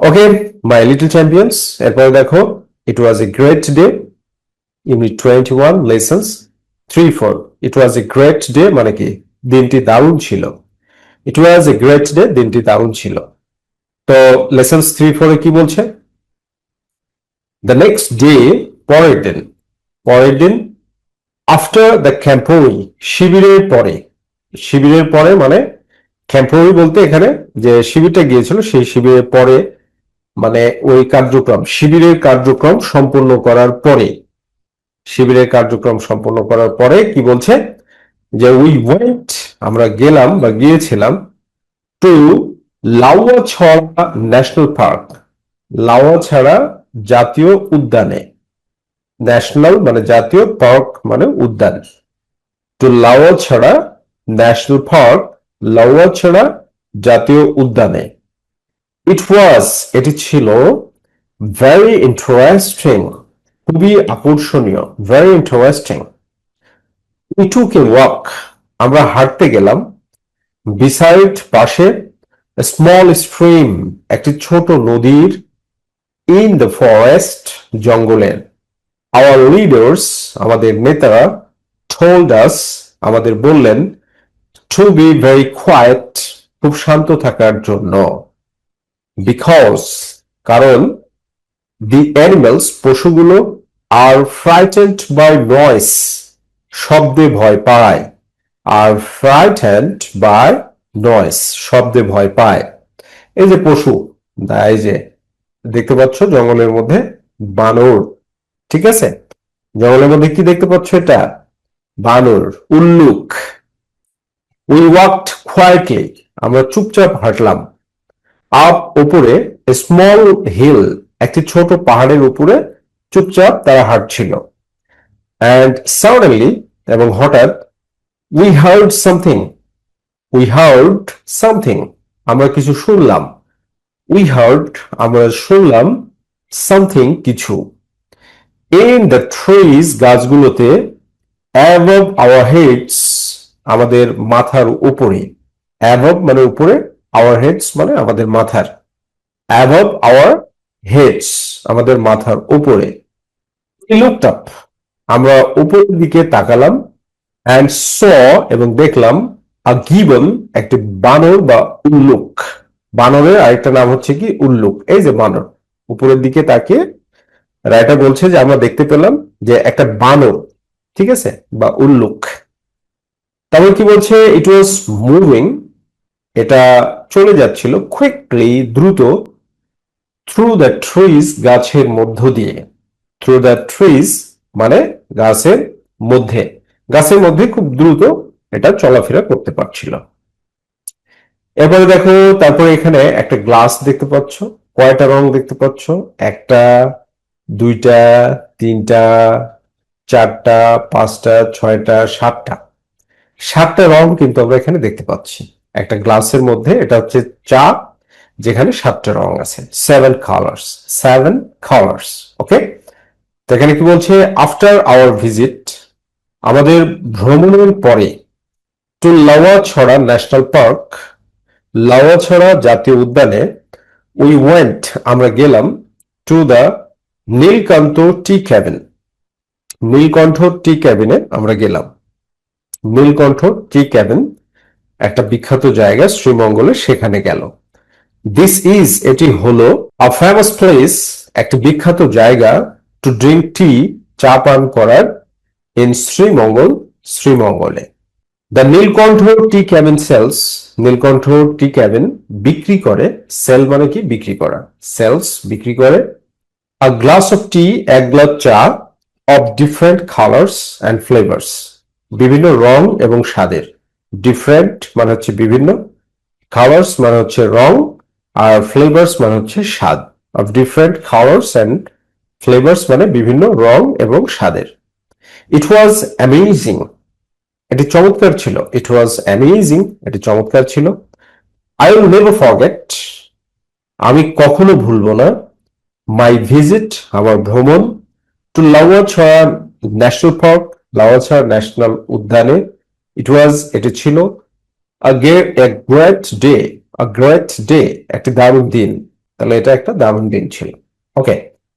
Okay my little champions এরপরে দেখো it was a great day unit twenty one lessons three four it was a great day মানে কি? দিনটি দারুণ ছিল। ইট ওয়াজ এ গ্রেট ডে দিনটি দারুণ ছিল। তো লেসন্স থ্রি ফোরে কি বলছে? দ্য নেক্সট ডে পরের দিন। পরের দিন আফটার দ্য ক্যাম্পোই শিবিরের পরে। শিবিরের পরে মানে ক্যাম্পোই বলতে এখানে যে শিবিরটা গিয়েছিল, সেই শিবিরের পরে মানে ওই কার্যক্রম, শিবিরের কার্যক্রম সম্পূর্ণ করার পরে, শিবিরের কার্যক্রম সম্পূর্ণ করার পরে কি বলছে? যে উই ওয়েন্ট আমরা গেলাম বা গিয়েছিলাম to Lawachara national park Lawachara জাতীয় উদ্যানে। ন্যাশনাল মানে জাতীয় পার্ক মানে উদ্যান। To Lawachara national park Lawachara জাতীয় উদ্যানে। ইট ওয়াজ এটি ছিল ভেরি ইন্টারেস্টিং খুবই আকর্ষণীয় very interesting we took a walk আমরা হাঁটতে গেলাম বিসাইড পাশে স্মল স্ট্রিম একটি ছোট নদীর ইন দ্য ফরেস্ট জঙ্গলের আওয়ার লিডার্স আমাদের নেতারা টোল্ড আস আমাদের বললেন টু বি ভেরি কোয়াইট খুব শান্ত থাকার জন্য। বিকজ কারণ দি অ্যানিমালস পশুগুলো আর ফ্রাইটেন্ড বাই নয়েস শব্দে ভয় পায়। আর ফ্রাইটেন্ড বাই নয়েস শব্দে ভয় পায়। এই যে পশু এই যে, দেখতে পাচ্ছ জঙ্গলের মধ্যে বানর, ঠিক আছে? জঙ্গলের মধ্যে কি দেখতে পাচ্ছ এটা? বানর, উল্লুক। উই ওয়াকড কোয়াইটলি আমরা চুপচাপ হাঁটলাম। আপ উপরে স্মল হিল একটি ছোট পাহাড়ের উপরে চুপচাপ তারা হাঁটছিল। অ্যান্ড সাডেনলি এবং হঠাৎ we heard something we heard something আমরা কিছু শুনলাম। উই হার্ড আমরা শুনলাম সামথিং কিছু। ইন দ্য ট্রিজ গাছগুলোতে অ্যাবভ আওয়ার হেডস আমাদের মাথার উপরে অ্যাবভ মানে উপরে আওয়ার হেডস মানে আমাদের মাথার অ্যাবভ আওয়ার হেডস আমাদের মাথার উপরে। লুকড আপ আমরা উপরের দিকে তাকালাম অ্যান্ড স এবং দেখলাম আ গিবন একটি বানর বা উল্লুক। বানরের আরেকটা নাম হচ্ছে কি? উল্লুক। এই যে বানর। উপরের দিকে তাকিয়ে রায়টা বলছে যে আমরা দেখতে পেলাম যে একটা বানর, ঠিক আছে? বা উল্লুক। তারপর কি বলছে? ইট ওয়াজ মুভিং এটা চলে যাচ্ছিল কুইকলি দ্রুত থ্রু দ্য ট্রিজ গাছের মধ্য দিয়ে। থ্রু দ্য ট্রিজ মানে গাছের মধ্যে। গাছের মধ্যে খুব দ্রুত এটা চলাফেরা করতে পারছিল। এরপরে দেখো, তারপরে এখানে একটা গ্লাস দেখতে পাচ্ছ, কয়টা রং দেখতে পাচ্ছ? একটা, দুইটা, তিনটা, চারটা, পাঁচটা, ছয়টা, সাতটা। সাতটা রং কিন্তু আমরা এখানে দেখতে পাচ্ছি। একটা গ্লাসের মধ্যে, এটা হচ্ছে চা, যেখানে সাতটা রং আছে। Seven colours seven colours okay তো এখানে কি বলছে? আফটার আওয়ার ভিজিট আমাদের ভ্রমণের পরে to Lawachara national park Lawachara জাতীয় উদ্যানে উই ওয়েন্ট আমরা গেলাম to the Nilkantha tea cabin Nilkantha tea ক্যাবিনে আমরা গেলাম। নীলকণ্ঠ টি ক্যাবিন একটা বিখ্যাত জায়গা শ্রীমঙ্গলে সেখানে গেল। দিস ইজ এটি হলো আ ফেমাস প্লেস একটি বিখ্যাত জায়গা টু ড্রিঙ্ক টি চা পান করার ইন শ্রীমঙ্গল, শ্রীমঙ্গলে। The Nilkantha tea cabin sells Nilkantha tea cabin বিক্রি করে। সেল মানে কি? বিক্রি করা। সেলস বিক্রি করে। আ গ্লাস অফ টি এক গ্লাস চা of different colours and flavours বিভিন্ন রং এবং স্বাদের। ডিফারেন্ট মানে হচ্ছে বিভিন্ন কালার্স মানে হচ্ছে রং, আর ফ্লেভার্স মানে হচ্ছে স্বাদ। Of different colours and flavours মানে বিভিন্ন রং এবং স্বাদের। ইট ওয়াজ অ্যামেজিং এটি চমৎকার ছিল। ইট ওয়াজ অ্যামেজিং এটি চমৎকার ছিল। আই উইল নেভার ফরগেট আমি কখনো ভুলবো না মাই ভিজিট আমার ভ্রমণ to Lawachara national park Lawachara national উদ্যানে ইট ওয়াজ এটি ছিল a great day a great day একটা দারুণ দিন। তাহলে এটা একটা দারুণ দিন ছিল। ওকে